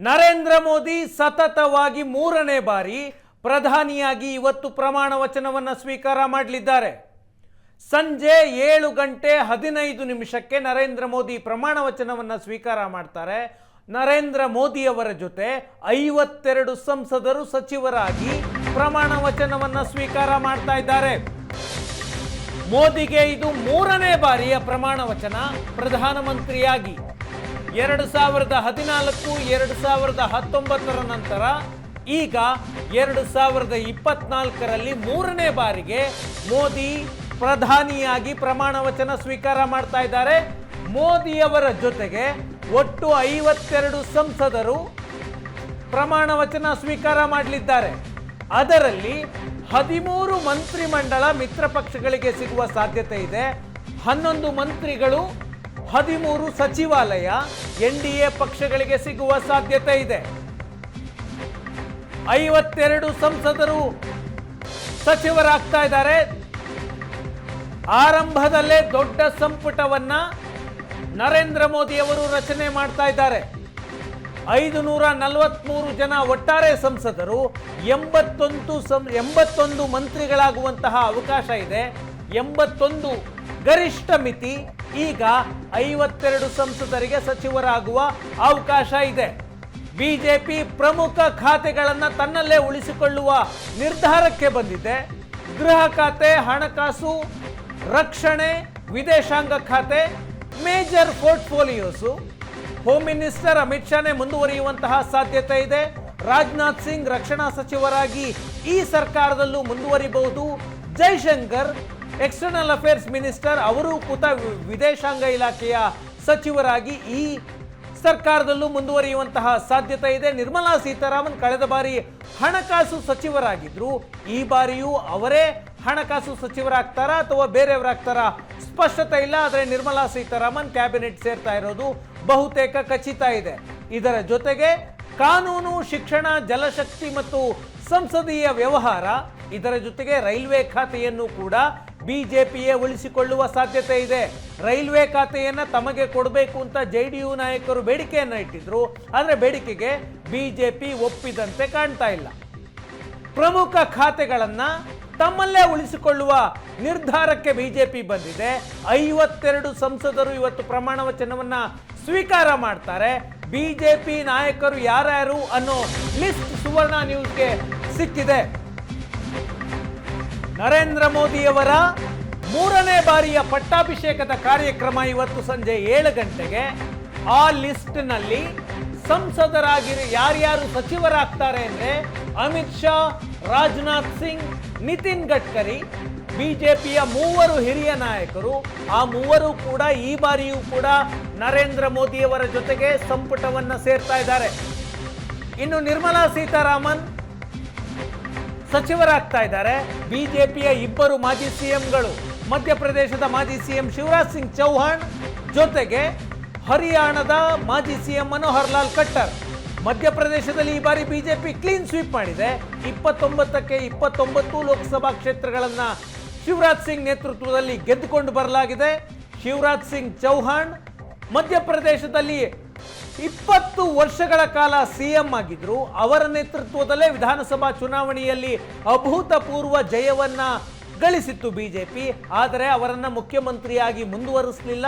ನರೇಂದ್ರ ಮೋದಿ ಸತತವಾಗಿ ಮೂರನೇ ಬಾರಿ ಪ್ರಧಾನಿಯಾಗಿ ಇವತ್ತು ಪ್ರಮಾಣ ವಚನವನ್ನು ಸ್ವೀಕಾರ ಮಾಡಲಿದ್ದಾರೆ. ಸಂಜೆ ಏಳು ಗಂಟೆ ಹದಿನೈದು ನಿಮಿಷಕ್ಕೆ ನರೇಂದ್ರ ಮೋದಿ ಪ್ರಮಾಣ ವಚನವನ್ನು ಸ್ವೀಕಾರ ಮಾಡ್ತಾರೆ. ನರೇಂದ್ರ ಮೋದಿಯವರ ಜೊತೆ ಐವತ್ತೆರಡು ಸಂಸದರು ಸಚಿವರಾಗಿ ಪ್ರಮಾಣ ವಚನವನ್ನು ಸ್ವೀಕಾರ ಮಾಡ್ತಾ ಇದ್ದಾರೆ. ಮೋದಿಗೆ ಇದು ಮೂರನೇ ಬಾರಿಯ ಪ್ರಮಾಣ ವಚನ ಪ್ರಧಾನಮಂತ್ರಿಯಾಗಿ. ಎರಡು ಸಾವಿರದ ಹದಿನಾಲ್ಕು, ಎರಡು ಸಾವಿರದ ಹತ್ತೊಂಬತ್ತರ ನಂತರ ಈಗ ಎರಡು ಸಾವಿರದ ಇಪ್ಪತ್ನಾಲ್ಕರಲ್ಲಿ ಮೂರನೇ ಬಾರಿಗೆ ಮೋದಿ ಪ್ರಧಾನಿಯಾಗಿ ಪ್ರಮಾಣ ವಚನ ಸ್ವೀಕಾರ ಮಾಡ್ತಾ ಇದ್ದಾರೆ. ಮೋದಿಯವರ ಜೊತೆಗೆ ಒಟ್ಟು ಐವತ್ತೆರಡು ಸಂಸದರು ಪ್ರಮಾಣ ವಚನ ಸ್ವೀಕಾರ ಮಾಡಲಿದ್ದಾರೆ. ಅದರಲ್ಲಿ ಹದಿಮೂರು ಮಂತ್ರಿಮಂಡಲ ಮಿತ್ರ ಪಕ್ಷಗಳಿಗೆ ಸಿಗುವ ಸಾಧ್ಯತೆ ಇದೆ. ಹನ್ನೊಂದು ಮಂತ್ರಿಗಳು ಹದಿಮೂರು ಸಚಿವಾಲಯ ಎನ್ ಡಿ ಎ ಪಕ್ಷಗಳಿಗೆ ಸಿಗುವ ಸಾಧ್ಯತೆ ಇದೆ. ಐವತ್ತೆರಡು ಸಂಸದರು ಸಚಿವರಾಗ್ತಾ ಇದ್ದಾರೆ. ಆರಂಭದಲ್ಲೇ ದೊಡ್ಡ ಸಂಪುಟವನ್ನ ನರೇಂದ್ರ ಮೋದಿ ಅವರು ರಚನೆ ಮಾಡ್ತಾ ಇದ್ದಾರೆ. ಐದು ನೂರ ನಲವತ್ಮೂರು ಜನ ಒಟ್ಟಾರೆ ಸಂಸದರು, ಎಂಬತ್ತೊಂದು ಸಂ, ಎಂಬತ್ತೊಂದು ಮಂತ್ರಿಗಳಾಗುವಂತಹ ಅವಕಾಶ ಇದೆ. ಎಂಬತ್ತೊಂದು ಗರಿಷ್ಠ ಮಿತಿ ಈಗ ಐವತ್ತೆರಡು ಸಂಸದರಿಗೆ ಸಚಿವರಾಗುವ ಅವಕಾಶ ಇದೆ. ಬಿಜೆಪಿ ಪ್ರಮುಖ ಖಾತೆಗಳನ್ನು ತನ್ನಲ್ಲೇ ಉಳಿಸಿಕೊಳ್ಳುವ ನಿರ್ಧಾರಕ್ಕೆ ಬಂದಿದೆ. ಗೃಹ ಖಾತೆ, ಹಣಕಾಸು, ರಕ್ಷಣೆ, ವಿದೇಶಾಂಗ ಖಾತೆ, major portfolios. Home minister Amit ಶಾನೇ ಮುಂದುವರಿಯುವಂತಹ ಸಾಧ್ಯತೆ ಇದೆ. ರಾಜನಾಥ್ ಸಿಂಗ್ ರಕ್ಷಣಾ ಸಚಿವರಾಗಿ ಈ ಸರ್ಕಾರದಲ್ಲೂ ಮುಂದುವರಿಬಹುದು. ಜೈಶಂಕರ್ ಎಕ್ಸ್ಟರ್ನಲ್ ಅಫೇರ್ಸ್ ಮಿನಿಸ್ಟರ್ ಅವರು ಕೂತ ವಿದೇಶಾಂಗ ಇಲಾಖೆಯ ಸಚಿವರಾಗಿ ಈ ಸರ್ಕಾರದಲ್ಲೂ ಮುಂದುವರಿಯುವಂತಹ ಸಾಧ್ಯತೆ ಇದೆ. ನಿರ್ಮಲಾ ಸೀತಾರಾಮನ್ ಕಳೆದ ಬಾರಿ ಹಣಕಾಸು ಸಚಿವರಾಗಿದ್ರು. ಈ ಬಾರಿಯೂ ಅವರೇ ಹಣಕಾಸು ಸಚಿವರಾಗ್ತಾರಾ ಅಥವಾ ಬೇರೆಯವರಾಗ್ತಾರಾ ಸ್ಪಷ್ಟತೆ ಇಲ್ಲ. ಆದರೆ ನಿರ್ಮಲಾ ಸೀತಾರಾಮನ್ ಕ್ಯಾಬಿನೆಟ್ ಸೇರ್ತಾ ಇರೋದು ಬಹುತೇಕ ಖಚಿತ ಇದೆ. ಇದರ ಜೊತೆಗೆ ಕಾನೂನು, ಶಿಕ್ಷಣ, ಜಲಶಕ್ತಿ ಮತ್ತು ಸಂಸದೀಯ ವ್ಯವಹಾರ ಇದರ ಜೊತೆಗೆ ರೈಲ್ವೆ ಖಾತೆಯನ್ನು ಕೂಡ ಬಿಜೆಪಿಯೇ ಉಳಿಸಿಕೊಳ್ಳುವ ಸಾಧ್ಯತೆ ಇದೆ. ರೈಲ್ವೆ ಖಾತೆಯನ್ನು ತಮಗೆ ಕೊಡಬೇಕು ಅಂತ ಜೆ ಡಿ ಯು ನಾಯಕರು ಬೇಡಿಕೆಯನ್ನು ಇಟ್ಟಿದ್ರು. ಆದರೆ ಬೇಡಿಕೆಗೆ ಬಿಜೆಪಿ ಒಪ್ಪಿದಂತೆ ಕಾಣ್ತಾ ಇಲ್ಲ. ಪ್ರಮುಖ ಖಾತೆಗಳನ್ನು ತಮ್ಮಲ್ಲೇ ಉಳಿಸಿಕೊಳ್ಳುವ ನಿರ್ಧಾರಕ್ಕೆ ಬಿಜೆಪಿ ಬಂದಿದೆ. ಐವತ್ತೆರಡು ಸಂಸದರು ಇವತ್ತು ಪ್ರಮಾಣ ವಚನವನ್ನ ಸ್ವೀಕಾರ ಮಾಡ್ತಾರೆ. ಬಿಜೆಪಿ ನಾಯಕರು ಯಾರ್ಯಾರು ಅನ್ನೋ ಲಿಸ್ಟ್ ಸುವರ್ಣ ನ್ಯೂಸ್ಗೆ ಸಿಕ್ಕಿದೆ. ನರೇಂದ್ರ ಮೋದಿಯವರ ಮೂರನೇ ಬಾರಿಯ ಪಟ್ಟಾಭಿಷೇಕದ ಕಾರ್ಯಕ್ರಮ ಇವತ್ತು ಸಂಜೆ ಏಳು ಗಂಟೆಗೆ. ಆ ಲಿಸ್ಟ್ನಲ್ಲಿ ಸಂಸದರಾಗಿರೋ ಯಾರ್ಯಾರು ಸಚಿವರಾಗ್ತಾರೆ ಅಂದರೆ ಅಮಿತ್ ಶಾ, ರಾಜನಾಥ್ ಸಿಂಗ್, ನಿತಿನ್ ಗಡ್ಕರಿ, ಬಿಜೆಪಿಯ ಮೂವರು ಹಿರಿಯ ನಾಯಕರು. ಆ ಮೂವರು ಕೂಡ ಈ ಬಾರಿಯೂ ಕೂಡ ನರೇಂದ್ರ ಮೋದಿಯವರ ಜೊತೆಗೆ ಸಂಪುಟವನ್ನು ಸೇರ್ತಾ ಇದ್ದಾರೆ. ಇನ್ನು ನಿರ್ಮಲಾ ಸೀತಾರಾಮನ್ ಸಚಿವರಾಗ್ತಾ ಇದ್ದಾರೆ. ಬಿಜೆಪಿಯ ಇಬ್ಬರು ಮಾಜಿ ಸಿಎಂಗಳು, ಮಧ್ಯಪ್ರದೇಶದ ಮಾಜಿ ಸಿಎಂ ಶಿವರಾಜ್ ಸಿಂಗ್ ಚೌಹಾಣ್ ಜೊತೆಗೆ ಹರಿಯಾಣದ ಮಾಜಿ ಸಿಎಂ ಮನೋಹರ್ ಲಾಲ್ ಖಟ್ಟರ್ ಮಧ್ಯಪ್ರದೇಶದಲ್ಲಿ ಈ ಬಾರಿ ಬಿಜೆಪಿ ಕ್ಲೀನ್ ಸ್ವೀಪ್ ಮಾಡಿದೆ. ಇಪ್ಪತ್ತೊಂಬತ್ತಕ್ಕೆ ಇಪ್ಪತ್ತೊಂಬತ್ತು ಲೋಕಸಭಾ ಕ್ಷೇತ್ರಗಳನ್ನು ಶಿವರಾಜ್ ಸಿಂಗ್ ನೇತೃತ್ವದಲ್ಲಿ ಗೆದ್ದುಕೊಂಡು ಬರಲಾಗಿದೆ. ಶಿವರಾಜ್ ಸಿಂಗ್ ಚೌಹಾಣ್ ಮಧ್ಯಪ್ರದೇಶದಲ್ಲಿ ಇಪ್ಪತ್ತು ವರ್ಷಗಳ ಕಾಲ ಸಿಎಂ ಆಗಿದ್ರು, ಅವರ ನೇತೃತ್ವದಲ್ಲೇ ವಿಧಾನಸಭಾ ಚುನಾವಣೆಯಲ್ಲಿ ಅಭೂತಪೂರ್ವ ಜಯವನ್ನ ಗಳಿಸಿತ್ತು ಬಿಜೆಪಿ. ಆದರೆ ಅವರನ್ನ ಮುಖ್ಯಮಂತ್ರಿಯಾಗಿ ಮುಂದುವರಿಸಲಿಲ್ಲ.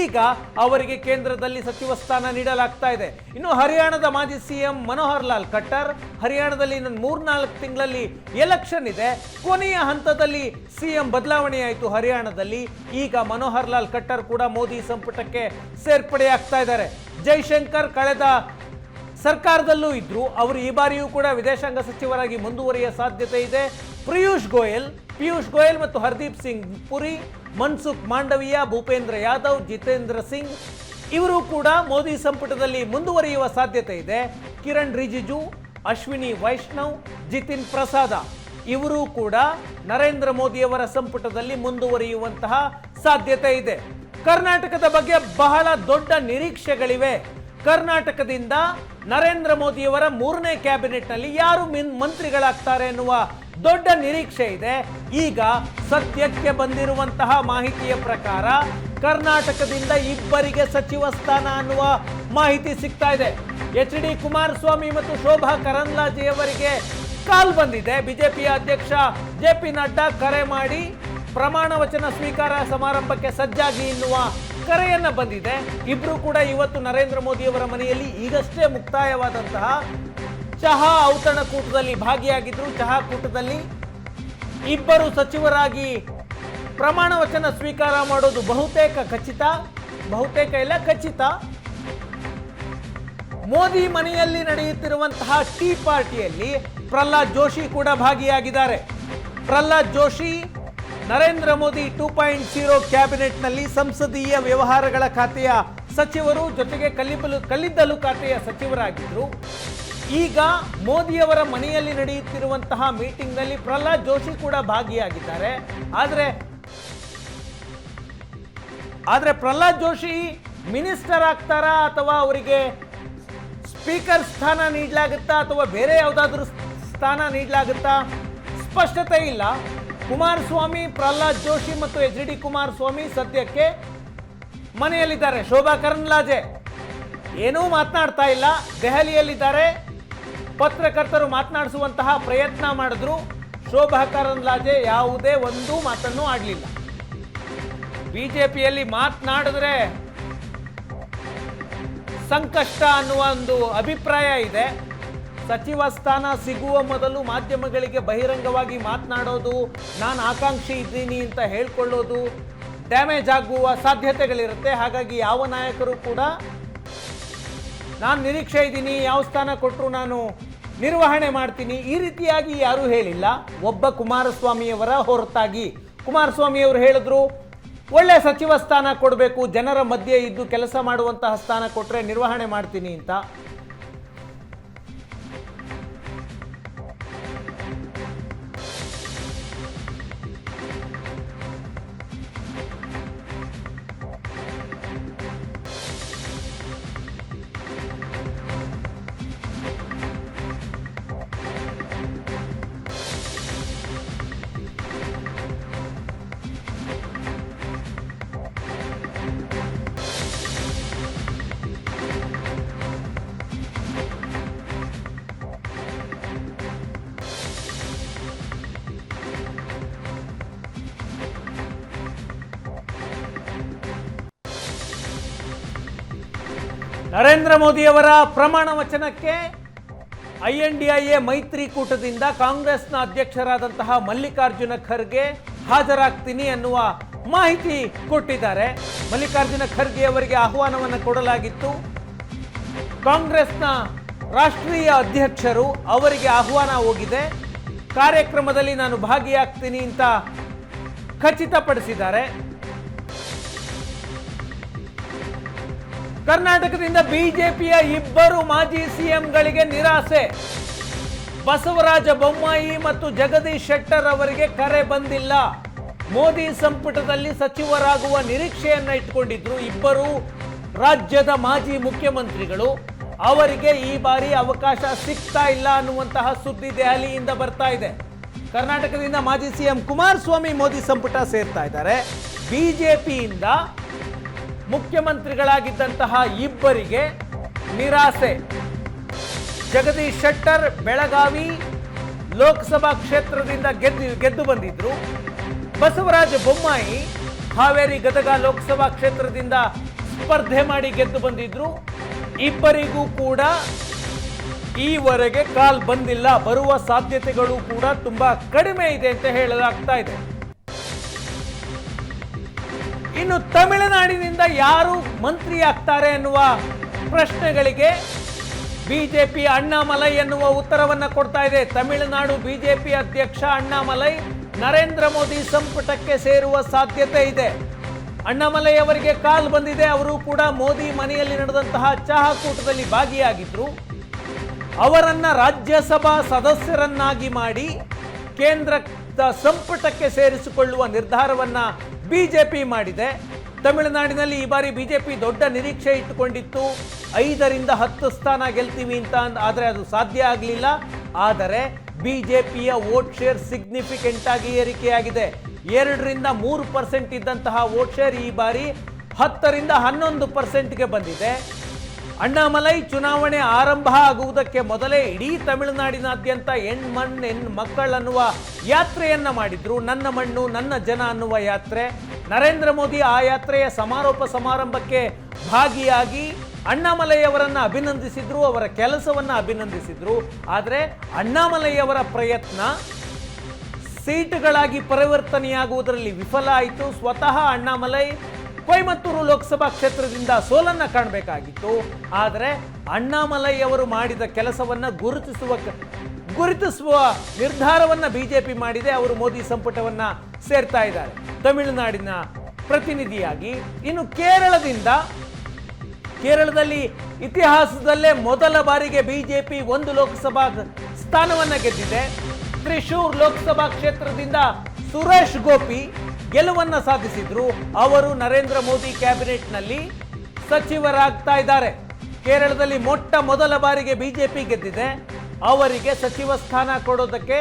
ಈಗ ಅವರಿಗೆ ಕೇಂದ್ರದಲ್ಲಿ ಸಚಿವ ಸ್ಥಾನ ನೀಡಲಾಗ್ತಾ ಇದೆ. ಇನ್ನು ಹರಿಯಾಣದ ಮಾಜಿ ಸಿಎಂ ಮನೋಹರ್ ಲಾಲ್ ಖಟ್ಟರ್, ಹರಿಯಾಣದಲ್ಲಿ ಇನ್ನೊಂದು ಮೂರ್ನಾಲ್ಕು ತಿಂಗಳಲ್ಲಿ ಎಲೆಕ್ಷನ್ ಇದೆ. ಕೊನೆಯ ಹಂತದಲ್ಲಿ ಸಿಎಂ ಎಂ ಬದಲಾವಣೆಯಾಯಿತು ಹರಿಯಾಣದಲ್ಲಿ. ಈಗ ಮನೋಹರ್ ಲಾಲ್ ಖಟ್ಟರ್ ಕೂಡ ಮೋದಿ ಸಂಪುಟಕ್ಕೆ ಸೇರ್ಪಡೆಯಾಗ್ತಾ ಇದ್ದಾರೆ. ಜೈಶಂಕರ್ ಕಳೆದ ಸರ್ಕಾರದಲ್ಲೂ ಇದ್ರು ಅವರು ಈ ಬಾರಿಯೂ ಕೂಡ ವಿದೇಶಾಂಗ ಸಚಿವರಾಗಿ ಮುಂದುವರಿಯ ಸಾಧ್ಯತೆ ಇದೆ. ಪಿಯೂಷ್ ಗೋಯಲ್ ಪಿಯೂಷ್ ಗೋಯಲ್ ಮತ್ತು ಹರ್ದೀಪ್ ಸಿಂಗ್ ಪುರಿ, ಮನ್ಸುಖ್ ಮಾಂಡವಿಯಾ, ಭೂಪೇಂದ್ರ ಯಾದವ್, ಜಿತೇಂದ್ರ ಸಿಂಗ್ ಇವರು ಕೂಡ ಮೋದಿ ಸಂಪುಟದಲ್ಲಿ ಮುಂದುವರಿಯುವ ಸಾಧ್ಯತೆ ಇದೆ. ಕಿರಣ್ ರಿಜಿಜು, ಅಶ್ವಿನಿ ವೈಷ್ಣವ್, ಜಿತಿನ್ ಪ್ರಸಾದ ಇವರು ಕೂಡ ನರೇಂದ್ರ ಮೋದಿಯವರ ಸಂಪುಟದಲ್ಲಿ ಮುಂದುವರಿಯುವಂತಹ ಸಾಧ್ಯತೆ ಇದೆ. ಕರ್ನಾಟಕದ ಬಗ್ಗೆ ಬಹಳ ದೊಡ್ಡ ನಿರೀಕ್ಷೆಗಳಿವೆ. ಕರ್ನಾಟಕದಿಂದ ನರೇಂದ್ರ ಮೋದಿಯವರ ಮೂರನೇ ಕ್ಯಾಬಿನೆಟ್ನಲ್ಲಿ ಯಾರು ಮಿನ್ ಮಂತ್ರಿಗಳಾಗ್ತಾರೆ ಎನ್ನುವ ದೊಡ್ಡ ನಿರೀಕ್ಷೆ ಇದೆ. ಈಗ ಸತ್ಯಕ್ಕೆ ಬಂದಿರುವಂತಹ ಮಾಹಿತಿಯ ಪ್ರಕಾರ ಕರ್ನಾಟಕದಿಂದ ಇಬ್ಬರಿಗೆ ಸಚಿವ ಸ್ಥಾನ ಅನ್ನುವ ಮಾಹಿತಿ ಸಿಗ್ತಾ ಇದೆ. ಎಚ್ ಡಿ ಕುಮಾರಸ್ವಾಮಿ ಮತ್ತು ಶೋಭಾ ಕರಂದ್ಲಾಜೆಯವರಿಗೆ ಕಾಲ್ ಬಂದಿದೆ. ಬಿಜೆಪಿ ಅಧ್ಯಕ್ಷ ಜೆ ಪಿ ನಡ್ಡಾ ಕರೆ ಮಾಡಿ ಪ್ರಮಾಣ ವಚನ ಸ್ವೀಕಾರ ಸಮಾರಂಭಕ್ಕೆ ಸಜ್ಜಾಗಿ ಎನ್ನುವ ಕರೆಯನ್ನ ಬಂದಿದೆ. ಇಬ್ರು ಕೂಡ ಇವತ್ತು ನರೇಂದ್ರ ಮೋದಿಯವರ ಮನೆಯಲ್ಲಿ ಈಗಷ್ಟೇ ಮುಕ್ತಾಯವಾದಂತಹ ಚಹಾ ಔತಣಕೂಟದಲ್ಲಿ ಭಾಗಿಯಾಗಿದ್ರು. ಚಹಾ ಕೂಟದಲ್ಲಿ ಇಬ್ಬರು ಸಚಿವರಾಗಿ ಪ್ರಮಾಣ ವಚನ ಸ್ವೀಕಾರ ಮಾಡೋದು ಬಹುತೇಕ ಖಚಿತ. ಬಹುತೇಕ ಇಲ್ಲ, ಖಚಿತ. ಮೋದಿ ಮನೆಯಲ್ಲಿ ನಡೆಯುತ್ತಿರುವಂತಹ ಟೀ ಪಾರ್ಟಿಯಲ್ಲಿ ಪ್ರಹ್ಲಾದ್ ಜೋಶಿ ಕೂಡ ಭಾಗಿಯಾಗಿದ್ದಾರೆ. Prahlad Joshi Narendra Modi two point zero ಕ್ಯಾಬಿನೆಟ್ನಲ್ಲಿ ಸಂಸದೀಯ ವ್ಯವಹಾರಗಳ ಖಾತೆಯ ಸಚಿವರು ಜೊತೆಗೆ ಕಲ್ಲಿದ್ದಲು ಕಲ್ಲಿದ್ದಲು ಖಾತೆಯ ಸಚಿವರಾಗಿದ್ದರು. ಈಗ ಮೋದಿಯವರ ಮನೆಯಲ್ಲಿ ನಡೆಯುತ್ತಿರುವಂತಹ ಮೀಟಿಂಗ್ನಲ್ಲಿ ಪ್ರಹ್ಲಾದ್ ಜೋಶಿ ಕೂಡ ಭಾಗಿಯಾಗಿದ್ದಾರೆ. ಆದರೆ ಆದರೆ ಪ್ರಹ್ಲಾದ್ ಜೋಶಿ ಮಿನಿಸ್ಟರ್ ಆಗ್ತಾರಾ ಅಥವಾ ಅವರಿಗೆ ಸ್ಪೀಕರ್ ಸ್ಥಾನ ನೀಡಲಾಗುತ್ತಾ ಅಥವಾ ಬೇರೆ ಯಾವುದಾದ್ರೂ ಸ್ಥಾನ ನೀಡಲಾಗುತ್ತಾ? ಸ್ಪಷ್ಟತೆ ಇಲ್ಲ. ಕುಮಾರಸ್ವಾಮಿ, ಪ್ರಹ್ಲಾದ್ ಜೋಶಿ ಮತ್ತು ಎಚ್ ಡಿ ಕುಮಾರಸ್ವಾಮಿ ಸದ್ಯಕ್ಕೆ ಮನೆಯಲ್ಲಿದ್ದಾರೆ. ಶೋಭಾ ಕರಂದ್ಲಾಜೆ ಏನೂ ಮಾತನಾಡ್ತಾ ಇಲ್ಲ. ದೆಹಲಿಯಲ್ಲಿದ್ದಾರೆ. ಪತ್ರಕರ್ತರು ಮಾತನಾಡಿಸುವಂತಹ ಪ್ರಯತ್ನ ಮಾಡಿದ್ರು. ಶೋಭಾ ಕರಂದ್ಲಾಜೆ ಯಾವುದೇ ಒಂದು ಮಾತನ್ನು ಆಡಲಿಲ್ಲ. ಬಿಜೆಪಿಯಲ್ಲಿ ಮಾತನಾಡಿದ್ರೆ ಸಂಕಷ್ಟ ಅನ್ನುವ ಒಂದು ಅಭಿಪ್ರಾಯ ಇದೆ. ಸಚಿವ ಸ್ಥಾನ ಸಿಗುವ ಮೊದಲು ಮಾಧ್ಯಮಗಳಿಗೆ ಬಹಿರಂಗವಾಗಿ ಮಾತನಾಡೋದು, ನಾನು ಆಕಾಂಕ್ಷಿ ಇದ್ದೀನಿ ಅಂತ ಹೇಳ್ಕೊಳ್ಳೋದು ಡ್ಯಾಮೇಜ್ ಆಗುವ ಸಾಧ್ಯತೆಗಳಿರುತ್ತೆ. ಹಾಗಾಗಿ ಯಾವ ನಾಯಕರು ಕೂಡ ನಾನು ನಿರೀಕ್ಷೆ ಇದ್ದೀನಿ, ಯಾವ ಸ್ಥಾನ ಕೊಟ್ಟರು ನಾನು ನಿರ್ವಹಣೆ ಮಾಡ್ತೀನಿ. ಈ ರೀತಿಯಾಗಿ ಯಾರೂ ಹೇಳಿಲ್ಲ. ಒಬ್ಬ ಕುಮಾರಸ್ವಾಮಿಯವರ ಹೊರತಾಗಿ. ಕುಮಾರಸ್ವಾಮಿಯವರು ಹೇಳಿದ್ರು, ಒಳ್ಳೆ ಸಚಿವ ಸ್ಥಾನ ಕೊಡಬೇಕು, ಜನರ ಮಧ್ಯೆ ಇದ್ದು ಕೆಲಸ ಮಾಡುವಂತಹ ಸ್ಥಾನ ಕೊಟ್ಟರೆ ನಿರ್ವಹಣೆ ಮಾಡ್ತೀನಿ ಅಂತ. ನರೇಂದ್ರ ಮೋದಿಯವರ ಪ್ರಮಾಣ ವಚನಕ್ಕೆ I N D I A ಮೈತ್ರಿಕೂಟದಿಂದ ಕಾಂಗ್ರೆಸ್ನ ಅಧ್ಯಕ್ಷರಾದಂತಹ ಮಲ್ಲಿಕಾರ್ಜುನ ಖರ್ಗೆ ಹಾಜರಾಗ್ತೀನಿ ಅನ್ನುವ ಮಾಹಿತಿ ಕೊಟ್ಟಿದ್ದಾರೆ. ಮಲ್ಲಿಕಾರ್ಜುನ ಖರ್ಗೆ ಅವರಿಗೆ ಆಹ್ವಾನವನ್ನು ಕೊಡಲಾಗಿತ್ತು. ಕಾಂಗ್ರೆಸ್ನ ರಾಷ್ಟ್ರೀಯ ಅಧ್ಯಕ್ಷರು ಅವರಿಗೆ ಆಹ್ವಾನ ಹೋಗಿದೆ. ಕಾರ್ಯಕ್ರಮದಲ್ಲಿ ನಾನು ಭಾಗಿಯಾಗ್ತೀನಿ ಅಂತ ಖಚಿತಪಡಿಸಿದ್ದಾರೆ. ಕರ್ನಾಟಕದಿಂದ ಬಿಜೆಪಿಯ ಇಬ್ಬರು ಮಾಜಿ ಸಿಎಂಗಳಿಗೆ ನಿರಾಸೆ. ಬಸವರಾಜ ಬೊಮ್ಮಾಯಿ ಮತ್ತು ಜಗದೀಶ್ ಶೆಟ್ಟರ್ ಅವರಿಗೆ ಕರೆ ಬಂದಿಲ್ಲ. ಮೋದಿ ಸಂಪುಟದಲ್ಲಿ ಸಚಿವರಾಗುವ ನಿರೀಕ್ಷೆಯನ್ನ ಇಟ್ಕೊಂಡಿದ್ರು ಇಬ್ಬರು ರಾಜ್ಯದ ಮಾಜಿ ಮುಖ್ಯಮಂತ್ರಿಗಳು. ಅವರಿಗೆ ಈ ಬಾರಿ ಅವಕಾಶ ಸಿಗ್ತಾ ಇಲ್ಲ ಅನ್ನುವಂತಹ ಸುದ್ದಿ ದೆಹಲಿಯಿಂದ ಬರ್ತಾ ಇದೆ. ಕರ್ನಾಟಕದಿಂದ ಮಾಜಿ ಸಿಎಂ ಕುಮಾರಸ್ವಾಮಿ ಮೋದಿ ಸಂಪುಟ ಸೇರ್ತಾ ಇದ್ದಾರೆ. ಬಿಜೆಪಿಯಿಂದ ಮುಖ್ಯಮಂತ್ರಿಗಳಾಗಿದ್ದಂತಹ ಇಬ್ಬರಿಗೆ ನಿರಾಸೆ. ಜಗದೀಶ್ ಶೆಟ್ಟರ್ ಬೆಳಗಾವಿ ಲೋಕಸಭಾ ಕ್ಷೇತ್ರದಿಂದ ಗೆದ್ದು ಗೆದ್ದು ಬಂದಿದ್ರು. ಬಸವರಾಜ ಬೊಮ್ಮಾಯಿ ಹಾವೇರಿ ಗದಗ ಲೋಕಸಭಾ ಕ್ಷೇತ್ರದಿಂದ ಸ್ಪರ್ಧೆ ಮಾಡಿ ಗೆದ್ದು ಬಂದಿದ್ರು. ಇಬ್ಬರಿಗೂ ಕೂಡ ಈವರೆಗೆ ಕಾಲ್ ಬಂದಿಲ್ಲ, ಬರುವ ಸಾಧ್ಯತೆಗಳು ಕೂಡ ತುಂಬಾ ಕಡಿಮೆ ಇದೆ ಅಂತ ಹೇಳಲಾಗ್ತಾ ಇದೆ. ಇನ್ನು ತಮಿಳುನಾಡಿನಿಂದ ಯಾರು ಮಂತ್ರಿ ಆಗ್ತಾರೆ ಎನ್ನುವ ಪ್ರಶ್ನೆಗಳಿಗೆ ಬಿಜೆಪಿ ಅಣ್ಣಾಮಲೈ ಎನ್ನುವ ಉತ್ತರವನ್ನು ಕೊಡ್ತಾ ಇದೆ. ತಮಿಳುನಾಡು ಬಿಜೆಪಿ ಅಧ್ಯಕ್ಷ ಅಣ್ಣಾಮಲೈ ನರೇಂದ್ರ ಮೋದಿ ಸಂಪುಟಕ್ಕೆ ಸೇರುವ ಸಾಧ್ಯತೆ ಇದೆ. ಅಣ್ಣಾಮಲೈ ಅವರಿಗೆ ಕಾಲ್ ಬಂದಿದೆ. ಅವರು ಕೂಡ ಮೋದಿ ಮನೆಯಲ್ಲಿ ನಡೆದಂತಹ ಚಹಾ ಕೂಟದಲ್ಲಿ ಭಾಗಿಯಾಗಿದ್ದರು ಅವರನ್ನ ರಾಜ್ಯಸಭಾ ಸದಸ್ಯರನ್ನಾಗಿ ಮಾಡಿ ಕೇಂದ್ರ ಸಂಪುಟಕ್ಕೆ ಸೇರಿಸಿಕೊಳ್ಳುವ ನಿರ್ಧಾರವನ್ನ ಬಿಜೆಪಿ ಮಾಡಿದೆ. ತಮಿಳುನಾಡಿನಲ್ಲಿ ಈ ಬಾರಿ ಬಿಜೆಪಿ ದೊಡ್ಡ ನಿರೀಕ್ಷೆ ಇಟ್ಟುಕೊಂಡಿತ್ತು. ಐದರಿಂದ ಹತ್ತು ಸ್ಥಾನ ಗೆಲ್ತೀವಿ ಅಂತ ಆದರೆ ಅದು ಸಾಧ್ಯ ಆಗಲಿಲ್ಲ. ಆದರೆ ಬಿಜೆಪಿಯ ವೋಟ್ ಶೇರ್ ಸಿಗ್ನಿಫಿಕೆಂಟ್ ಆಗಿ ಏರಿಕೆಯಾಗಿದೆ. ಎರಡರಿಂದ ಮೂರು ಪರ್ಸೆಂಟ್ ಇದ್ದಂತಹ ವೋಟ್ ಶೇರ್ ಈ ಬಾರಿ ಹತ್ತರಿಂದ ಹನ್ನೊಂದು ಪರ್ಸೆಂಟ್ಗೆ ಬಂದಿದೆ. ಅಣ್ಣಾಮಲೈ ಚುನಾವಣೆ ಆರಂಭ ಆಗುವುದಕ್ಕೆ ಮೊದಲೇ ಇಡೀ ತಮಿಳುನಾಡಿನಾದ್ಯಂತ ಮಣ್ ಹೆಣ್ ಮಕ್ಕಳನ್ನುವ ಯಾತ್ರೆಯನ್ನ ಮಾಡಿದ್ರು. ನನ್ನ ಮಣ್ಣು, ನನ್ನ ಜನ ಅನ್ನುವ ಯಾತ್ರೆ. ನರೇಂದ್ರ ಮೋದಿ ಆ ಯಾತ್ರೆಯ ಸಮಾರೋಪ ಸಮಾರಂಭಕ್ಕೆ ಭಾಗಿಯಾಗಿ ಅಣ್ಣಾಮಲೈಯವರನ್ನ ಅಭಿನಂದಿಸಿದ್ರು, ಅವರ ಕೆಲಸವನ್ನು ಅಭಿನಂದಿಸಿದ್ರು. ಆದರೆ ಅಣ್ಣಾಮಲೈಯವರ ಪ್ರಯತ್ನ ಸೀಟುಗಳಾಗಿ ಪರಿವರ್ತನೆಯಾಗುವುದರಲ್ಲಿ ವಿಫಲ ಆಯಿತು. ಸ್ವತಃ ಅಣ್ಣಾಮಲೈ ಕೊಯಮತ್ತೂರು ಲೋಕಸಭಾ ಕ್ಷೇತ್ರದಿಂದ ಸೋಲನ್ನ ಕಾಣಬೇಕಾಗಿತ್ತು. ಆದರೆ ಅಣ್ಣಾಮಲೈ ಅವರು ಮಾಡಿದ ಕೆಲಸವನ್ನು ಗುರುತಿಸುವ ಗುರುತಿಸುವ ನಿರ್ಧಾರವನ್ನ ಬಿಜೆಪಿ ಮಾಡಿದೆ. ಅವರು ಮೋದಿ ಸಂಪುಟವನ್ನು ಸೇರ್ತಾ ಇದ್ದಾರೆ. ತಮಿಳುನಾಡಿನ ಪ್ರತಿನಿಧಿಯಾಗಿ. ಇನ್ನು ಕೇರಳದಿಂದ, ಕೇರಳದಲ್ಲಿ ಇತಿಹಾಸದಲ್ಲೇ ಮೊದಲ ಬಾರಿಗೆ ಬಿಜೆಪಿ ಒಂದು ಲೋಕಸಭಾ ಸ್ಥಾನವನ್ನು ಗೆದ್ದಿದೆ. ತ್ರಿಶೂರ್ ಲೋಕಸಭಾ ಕ್ಷೇತ್ರದಿಂದ ಸುರೇಶ್ ಗೋಪಿ ಗೆಲುವನ್ನ ಸಾಧಿಸಿದ್ರು. ಅವರು ನರೇಂದ್ರ ಮೋದಿ ಕ್ಯಾಬಿನೆಟ್ನಲ್ಲಿ ಸಚಿವರಾಗ್ತಾ ಇದ್ದಾರೆ. ಕೇರಳದಲ್ಲಿ ಮೊಟ್ಟ ಮೊದಲ ಬಾರಿಗೆ ಬಿಜೆಪಿ ಗೆದ್ದಿದೆ. ಅವರಿಗೆ ಸಚಿವ ಸ್ಥಾನ ಕೊಡೋದಕ್ಕೆ,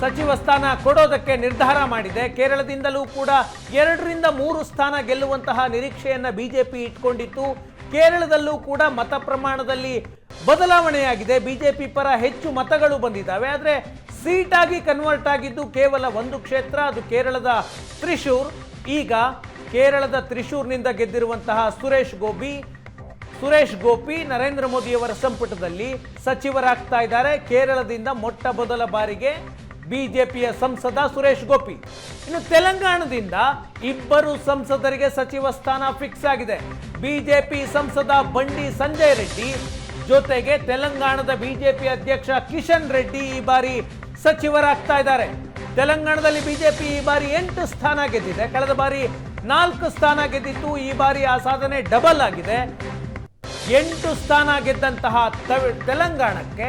ಸಚಿವ ಸ್ಥಾನ ಕೊಡೋದಕ್ಕೆ ನಿರ್ಧಾರ ಮಾಡಿದೆ. ಕೇರಳದಿಂದಲೂ ಕೂಡ ಎರಡರಿಂದ ಮೂರು ಸ್ಥಾನ ಗೆಲ್ಲುವಂತಹ ನಿರೀಕ್ಷೆಯನ್ನ ಬಿಜೆಪಿ ಇಟ್ಕೊಂಡಿತ್ತು. ಕೇರಳದಲ್ಲೂ ಕೂಡ ಮತ ಪ್ರಮಾಣದಲ್ಲಿ ಬದಲಾವಣೆಯಾಗಿದೆ. ಬಿಜೆಪಿ ಪರ ಹೆಚ್ಚು ಮತಗಳು ಬಂದಿದ್ದಾವೆ. ಆದರೆ ಸೀಟಾಗಿ ಕನ್ವರ್ಟ್ ಆಗಿದ್ದು ಕೇವಲ ಒಂದು ಕ್ಷೇತ್ರ, ಅದು ಕೇರಳದ ತ್ರಿಶೂರ್. ಈಗ ಕೇರಳದ ತ್ರಿಶೂರ್ನಿಂದ ಗೆದ್ದಿರುವಂತಹ ಸುರೇಶ್ ಗೋಪಿ ಸುರೇಶ್ ಗೋಪಿ ನರೇಂದ್ರ ಮೋದಿಯವರ ಸಂಪುಟದಲ್ಲಿ ಸಚಿವರಾಗ್ತಾ ಇದ್ದಾರೆ. ಕೇರಳದಿಂದ ಮೊಟ್ಟ ಮೊದಲ ಬಾರಿಗೆ ಬಿಜೆಪಿಯ ಸಂಸದ ಸುರೇಶ್ ಗೋಪಿ. ಇನ್ನು ತೆಲಂಗಾಣದಿಂದ ಇಬ್ಬರು ಸಂಸದರಿಗೆ ಸಚಿವ ಸ್ಥಾನ ಫಿಕ್ಸ್ ಆಗಿದೆ. ಬಿಜೆಪಿ ಸಂಸದ ಬಂಡಿ ಸಂಜಯ್ ರೆಡ್ಡಿ ಜೊತೆಗೆ ತೆಲಂಗಾಣದ ಬಿಜೆಪಿ ಅಧ್ಯಕ್ಷ ಕಿಶನ್ ರೆಡ್ಡಿ ಈ ಬಾರಿ ಸಚಿವರಾಗ್ತಾ ಇದ್ದಾರೆ. ತೆಲಂಗಾಣದಲ್ಲಿ ಬಿಜೆಪಿ ಈ ಬಾರಿ ಎಂಟು ಸ್ಥಾನ ಗೆದ್ದಿದೆ. ಕಳೆದ ಬಾರಿ ನಾಲ್ಕು ಸ್ಥಾನ ಗೆದ್ದಿತ್ತು. ಈ ಬಾರಿ ಆ ಸಾಧನೆ ಡಬಲ್ ಆಗಿದೆ. ಎಂಟು ಸ್ಥಾನ ಗೆದ್ದಂತಹ ತೆಲಂಗಾಣಕ್ಕೆ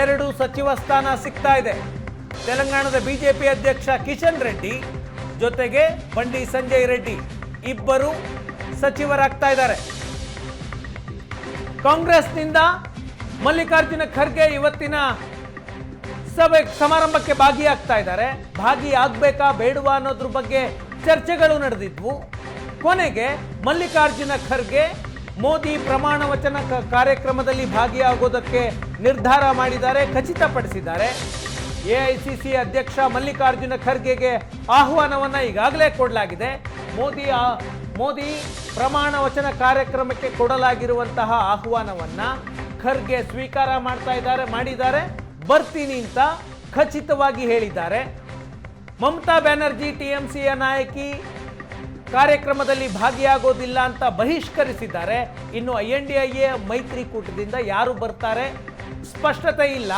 ಎರಡು ಸಚಿವ ಸ್ಥಾನ ಸಿಗ್ತಾ ಇದೆ. ತೆಲಂಗಾಣದ ಬಿಜೆಪಿ ಅಧ್ಯಕ್ಷ ಕಿಶನ್ ರೆಡ್ಡಿ ಜೊತೆಗೆ ಬಂಡಿ ಸಂಜಯ್ ರೆಡ್ಡಿ ಇಬ್ಬರು ಸಚಿವರಾಗ್ತಾ ಇದ್ದಾರೆ. ಕಾಂಗ್ರೆಸ್ನಿಂದ ಮಲ್ಲಿಕಾರ್ಜುನ ಖರ್ಗೆ ಇವತ್ತಿನ ಸಭೆ ಸಮಾರಂಭಕ್ಕೆ ಭಾಗಿಯಾಗ್ತಾ ಇದ್ದಾರೆ. ಭಾಗಿಯಾಗಬೇಕಾ ಬೇಡವಾ ಅನ್ನೋದ್ರ ಬಗ್ಗೆ ಚರ್ಚೆಗಳು ನಡೆದಿದ್ವು. ಕೊನೆಗೆ ಮಲ್ಲಿಕಾರ್ಜುನ ಖರ್ಗೆ ಮೋದಿ ಪ್ರಮಾಣ ವಚನ ಕಾರ್ಯಕ್ರಮದಲ್ಲಿ ಭಾಗಿಯಾಗೋದಕ್ಕೆ ನಿರ್ಧಾರ ಮಾಡಿದ್ದಾರೆ, ಖಚಿತಪಡಿಸಿದ್ದಾರೆ. ಎಐಸಿಸಿ ಅಧ್ಯಕ್ಷ ಮಲ್ಲಿಕಾರ್ಜುನ ಖರ್ಗೆಗೆ ಆಹ್ವಾನವನ್ನು ಈಗಾಗಲೇ ಕೊಡಲಾಗಿದೆ. ಮೋದಿ ಮೋದಿ ಪ್ರಮಾಣ ವಚನ ಕಾರ್ಯಕ್ರಮಕ್ಕೆ ಕೊಡಲಾಗಿರುವಂತಹ ಆಹ್ವಾನವನ್ನು ಖರ್ಗೆ ಸ್ವೀಕಾರ ಮಾಡ್ತಾ ಇದ್ದಾರೆ, ಮಾಡಿದ್ದಾರೆ. ಬರ್ತೀನಿ ಅಂತ ಖಚಿತವಾಗಿ ಹೇಳಿದ್ದಾರೆ. ಮಮತಾ ಬ್ಯಾನರ್ಜಿ, ಟಿಎಂಸಿಯ ನಾಯಕಿ ಕಾರ್ಯಕ್ರಮದಲ್ಲಿ ಭಾಗಿಯಾಗೋದಿಲ್ಲ ಅಂತ ಬಹಿಷ್ಕರಿಸಿದ್ದಾರೆ. ಇನ್ನು I N D I A ಮೈತ್ರಿಕೂಟದಿಂದ ಯಾರು ಬರ್ತಾರೆ ಸ್ಪಷ್ಟತೆ ಇಲ್ಲ.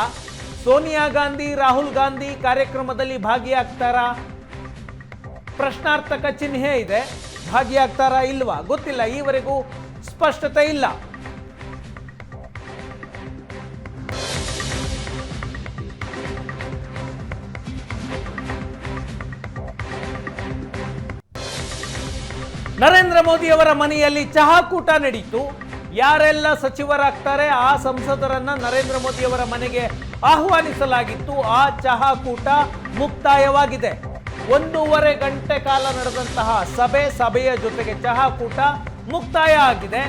ಸೋನಿಯಾ ಗಾಂಧಿ, ರಾಹುಲ್ ಗಾಂಧಿ ಕಾರ್ಯಕ್ರಮದಲ್ಲಿ ಭಾಗಿಯಾಗ್ತಾರಾ? ಪ್ರಶ್ನಾರ್ಥಕ ಚಿಹ್ನೆ ಇದೆ. ಭಾಗಿಯಾಗ್ತಾರಾ ಇಲ್ವಾ? ಗೊತ್ತಿಲ್ಲ. ಈವರೆಗೂ ಸ್ಪಷ್ಟತೆ ಇಲ್ಲ. ನರೇಂದ್ರ ಮೋದಿಯವರ ಮನೆಯಲ್ಲಿ ಚಹಾಕೂಟ ನಡೀತು. ಯಾರೆಲ್ಲ ಸಚಿವರಾಗ್ತಾರೆ ಆ ಸಂಸದರನ್ನ ನರೇಂದ್ರ ಮೋದಿಯವರ ಮನೆಗೆ ಆಹ್ವಾನಿಸಲಾಗಿತ್ತು. ಆ ಚಹಾಕೂಟ ಮುಕ್ತಾಯವಾಗಿದೆ. ಒಂದೂವರೆ ಗಂಟೆ ಕಾಲ ನಡೆದಂತಹ ಸಭೆ, ಸಭೆಯ ಜೊತೆಗೆ ಚಹಾಕೂಟ ಮುಕ್ತಾಯ ಆಗಿದೆ.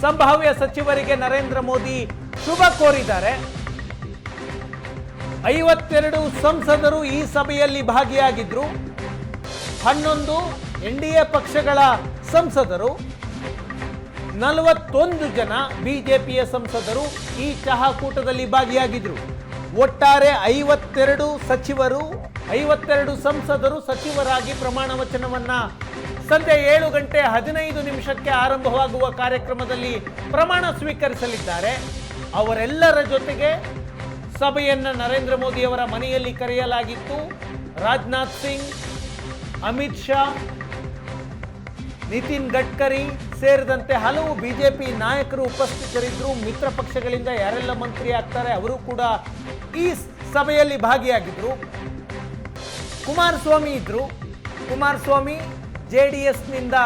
ಸಂಭಾವ್ಯ ಸಚಿವರಿಗೆ ನರೇಂದ್ರ ಮೋದಿ ಶುಭ ಕೋರಿದ್ದಾರೆ. ಐವತ್ತೆರಡು ಸಂಸದರು ಈ ಸಭೆಯಲ್ಲಿ ಭಾಗಿಯಾಗಿದ್ರು. ಹನ್ನೊಂದು ಎನ್ ಡಿ ಎ ಪಕ್ಷಗಳ ಸಂಸದರು, ನಲವತ್ತೊಂದು ಜನ ಬಿಜೆಪಿಯ ಸಂಸದರು ಈ ಚಹಾಕೂಟದಲ್ಲಿ ಭಾಗಿಯಾಗಿದ್ದರು ಒಟ್ಟಾರೆ ಐವತ್ತೆರಡು ಸಚಿವರು, ಐವತ್ತೆರಡು ಸಂಸದರು ಸಚಿವರಾಗಿ ಪ್ರಮಾಣ ವಚನವನ್ನ ಸಂಜೆ ಏಳು ಗಂಟೆ ಹದಿನೈದು ನಿಮಿಷಕ್ಕೆ ಆರಂಭವಾಗುವ ಕಾರ್ಯಕ್ರಮದಲ್ಲಿ ಪ್ರಮಾಣ ಸ್ವೀಕರಿಸಲಿದ್ದಾರೆ. ಅವರೆಲ್ಲರ ಜೊತೆಗೆ ಸಭೆಯನ್ನು ನರೇಂದ್ರ ಮೋದಿಯವರ ಮನೆಯಲ್ಲಿ ಕರೆಯಲಾಗಿತ್ತು. ರಾಜನಾಥ್ ಸಿಂಗ್, ಅಮಿತ್ ಶಾ ನಿತಿನ್ ಗಡ್ಕರಿ ಸೇರಿದಂತೆ ಹಲವು ಬಿಜೆಪಿ ನಾಯಕರು ಉಪಸ್ಥಿತರಿದ್ದರು ಮಿತ್ರ ಪಕ್ಷಗಳಿಂದ ಯಾರೆಲ್ಲ ಮಂತ್ರಿ ಆಗ್ತಾರೆ ಅವರು ಕೂಡ ಈ ಸಭೆಯಲ್ಲಿ ಭಾಗಿಯಾಗಿದ್ದರು ಕುಮಾರಸ್ವಾಮಿ ಇದ್ರು. ಕುಮಾರಸ್ವಾಮಿ ಜೆ ಡಿ ಎಸ್ನಿಂದ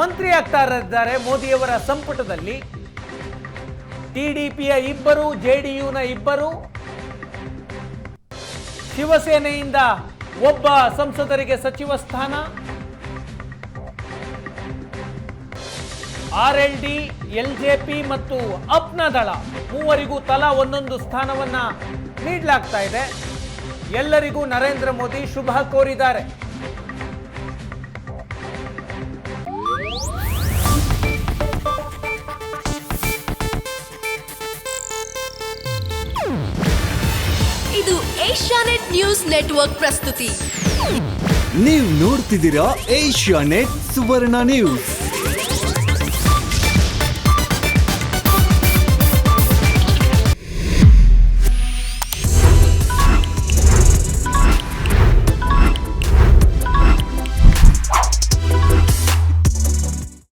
ಮಂತ್ರಿ ಆಗ್ತಾ ಇದ್ದಾರೆ ಮೋದಿಯವರ ಸಂಪುಟದಲ್ಲಿ. ಟಿ ಡಿ ಪಿಯ ಇಬ್ಬರು, ಜೆ ಡಿ ಯುನ ಇಬ್ಬರು. ಶಿವಸೇನೆಯಿಂದ ಒಬ್ಬ ಸಂಸದರಿಗೆ ಸಚಿವ ಸ್ಥಾನ. R L D L J P ಮತ್ತು ಅಪ್ನ ದಳ ಮೂವರಿಗೂ ತಲಾ ಒಂದೊಂದು ಸ್ಥಾನವನ್ನ ನೀಡಲಾಗ್ತಾ ಇದೆ. ಎಲ್ಲರಿಗೂ ನರೇಂದ್ರ ಮೋದಿ ಶುಭ ಕೋರಿದ್ದಾರೆ. ಇದು ಏಷ್ಯಾನೆಟ್ ನ್ಯೂಸ್ ನೆಟ್ವರ್ಕ್ ಪ್ರಸ್ತುತಿ. ನೀವು ನೋಡ್ತಿದ್ದೀರಾ ಏಷ್ಯಾನೆಟ್ ಸುವರ್ಣ ನ್ಯೂಸ್.